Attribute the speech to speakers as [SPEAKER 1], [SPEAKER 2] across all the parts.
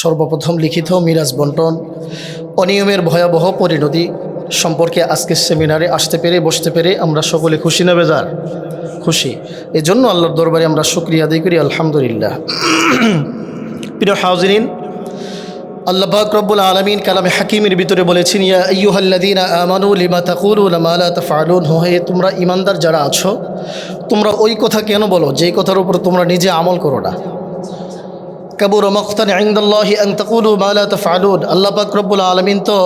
[SPEAKER 1] সর্বপ্রথম লিখিত মিরাজ বন্টন, অনিয়মের ভয়াবহ পরিণতি সম্পর্কে আজকের সেমিনারে আসতে পেরে, বসতে পেরে আমরা সকলে খুশি না বেজার? খুশি। এজন্য আল্লাহর দরবারে আমরা শুক্রিয়া আদায় করি, আলহামদুলিল্লাহ। প্রিয় হাউজিন আল্লাহ রব্বুল আলমিন কালামে হাকিমের ভিতরে বলেছেন মালা হয়ে তোমরা ইমানদার যারা আছো, তোমরা ওই কথা কেন বলো? যেই কথার উপর তোমরা নিজে আমল করো না। কাবুর মখতান আইন্দাল্লাহি আং মালা তাফআলুন। আল্লাহ পাক রব্বুল আলমিন তো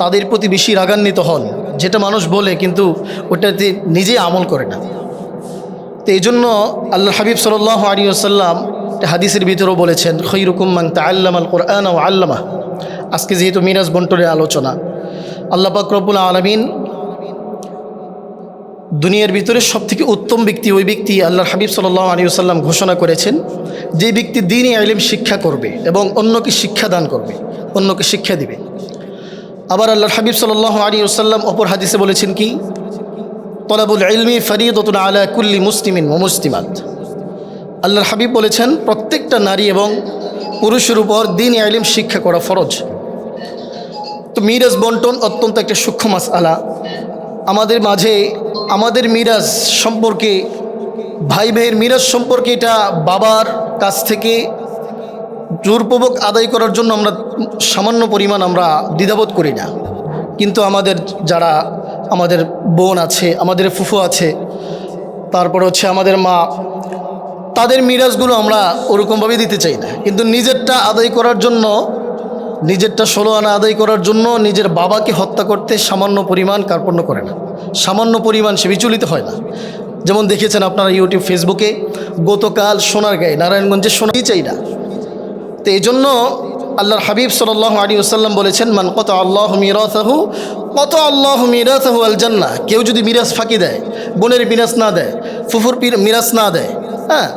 [SPEAKER 1] তাদের প্রতি বেশি রাগান্বিত হন, যেটা মানুষ বলে, কিন্তু ওটাতে নিজে আমল করে না। তো এই জন্য আল্লাহ হাবিব সাল্লাহ আলী আসাল্লাম হাদিসের ভিতরেও বলেছেন, খৈরুকুম মান তাল্লাম আল কোরআন ও আল্লামা। আজকে যেহেতু মিরাজ বন্টনের আলোচনা, আল্লাহ রব্বুল আলমিন দুনিয়ার ভিতরে সবথেকে উত্তম ব্যক্তি ওই ব্যক্তি আল্লাহ হাবিব সাল্লাহ আলী আসাল্লাম ঘোষণা করেছেন যে ব্যক্তি দিনই আলিম শিক্ষা করবে এবং অন্যকে শিক্ষা দান করবে, অন্যকে শিক্ষা দিবে। আবার আল্লাহ হাবিব সাল্লাহ আলী আসাল্লাম অপর হাদিসে বলেছেন কি? তলাবুল ইলমি ফরিদতুন আলা কুল্লি মুসলিমিন ও মুসলিমাত। আল্লাহর হাবিব বলেছেন, প্রত্যেকটা নারী এবং পুরুষের উপর দিন আলিম শিক্ষা করা ফরজ। তো মিরাজ বন্টন অত্যন্ত একটা সূক্ষ্ম মাস আলা আমাদের মাঝে, আমাদের মিরাজ সম্পর্কে ভাই ভাইয়ের মিরাজ সম্পর্কে এটা বাবার কাছ থেকে জোরপূর্বক আদায় করার জন্য আমরা সামান্য পরিমাণ আমরা দ্বিধাবোধ করি না। কিন্তু আমাদের যারা আমাদের বোন আছে, আমাদের ফুফু আছে, তারপর হচ্ছে আমাদের মা, তাদের মিরাজগুলো আমরা ওরকমভাবে দিতে চাই না। কিন্তু নিজেরটা আদায় করার জন্য, নিজেরটা ষোলো আনা আদায় করার জন্য নিজের বাবাকে হত্যা করতে সামান্য পরিমাণ কার্পণ্য করে না। সামান্য পরিমাণ সে বিচলিত হয় না। যেমন দেখেছেন আপনারা ইউটিউব, ফেসবুকে, গতকাল সোনার গায়ে নারায়ণগঞ্জে সোনাই চাই না তো এই জন্য আল্লাহর হাবিব সাল্লাহ আলী আসাল্লাম বলেছেন, মান কত আল্লাহ মিরাসাহু, কত আল্লাহ মিরাসাহু আল জান্না কেউ যদি মিরাজ ফাঁকি দেয়, বোনের মিরাজ না দেয়, ফুফুর মিরাজ না দেয় হ্যাঁ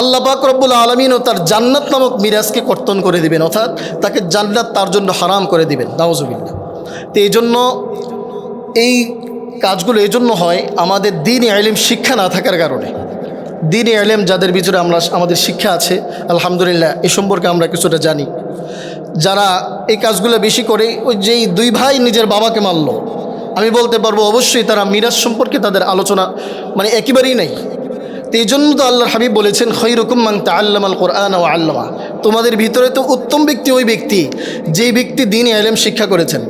[SPEAKER 1] আল্লাহ পাক রব্বুল আলমিনও তার জান্নাত নামক মিরাজকে কর্তন করে দিবেন, অর্থাৎ তাকে জান্নাত তার জন্য হারাম করে দিবেন নাওজুবিল্লা তো এই জন্য এই কাজগুলো এই জন্য হয় আমাদের দিন আলিম শিক্ষা না থাকার কারণে। দিন আলেম যাদের ভিতরে আমরা, আমাদের শিক্ষা আছে, আলহামদুলিল্লাহ, এ সম্পর্কে আমরা কিছুটা জানি। যারা এই কাজগুলো বেশি করে, ওই যেই দুই ভাই নিজের বাবাকে মারল, আমি বলতে পারব অবশ্যই তারা মিরাজ সম্পর্কে তাদের আলোচনা মানে একেবারেই নেই। তো এই জন্য তো আল্লাহর হাবিব বলেছেন, খৈরকুম মাং তা আল্লাম আল কোরআন ও আল্লামা। তোমাদের ভিতরে তো উত্তম ব্যক্তি ওই ব্যক্তি, যেই ব্যক্তি দিন আলেম শিক্ষা করেছেন।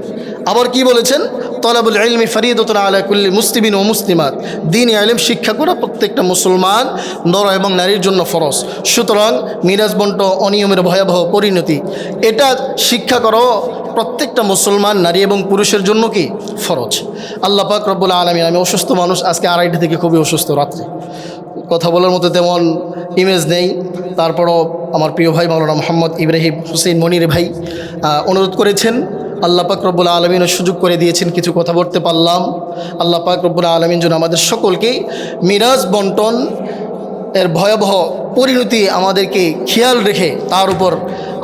[SPEAKER 1] আবার কি বলেছেন? তলাবুল ইলমি ফরিদতুন আলা কুল্লি মুসলিমিন ও মুসলিমাত। দিন আলেম শিক্ষা করা প্রত্যেকটা মুসলমান নর এবং নারীর জন্য ফরজ। সুতরাং মিরাজ বন্ট অনিয়মের ভয়াবহ পরিণতি। এটা শিক্ষা করো প্রত্যেকটা মুসলমান নারী এবং পুরুষের জন্য কি? ফরজ। আল্লাহ পাক রব্বুল আলমিন, আমি অসুস্থ মানুষ, আজকে আড়াইটা থেকে খুবই অসুস্থ রাত্রে। কথা বলার মতো তেমন ইমেজ নেই। তারপরও আমার প্রিয় ভাই মাওলানা মোহাম্মদ ইব্রাহিম হুসেন মনির ভাই অনুরোধ করেছেন আল্লাহ পাক রব্বুল আলমিনও সুযোগ করে দিয়েছেন, কিছু কথা বলতে পারলাম। আল্লাহ পাক রব্বুল আলমিন যেন আমাদের সকলকেই মিরাজ বন্টন এর ভয়াবহ পরিণতি আমাদেরকে খেয়াল রেখে তার উপর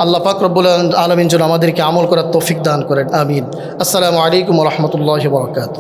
[SPEAKER 1] আল্লাহ পাক রব্বুল আলমিন যেন আমাদেরকে আমল করার তৌফিক দান করেন। আমিন। আসসালামু আলাইকুম রহমতুল্লাহ বরকাত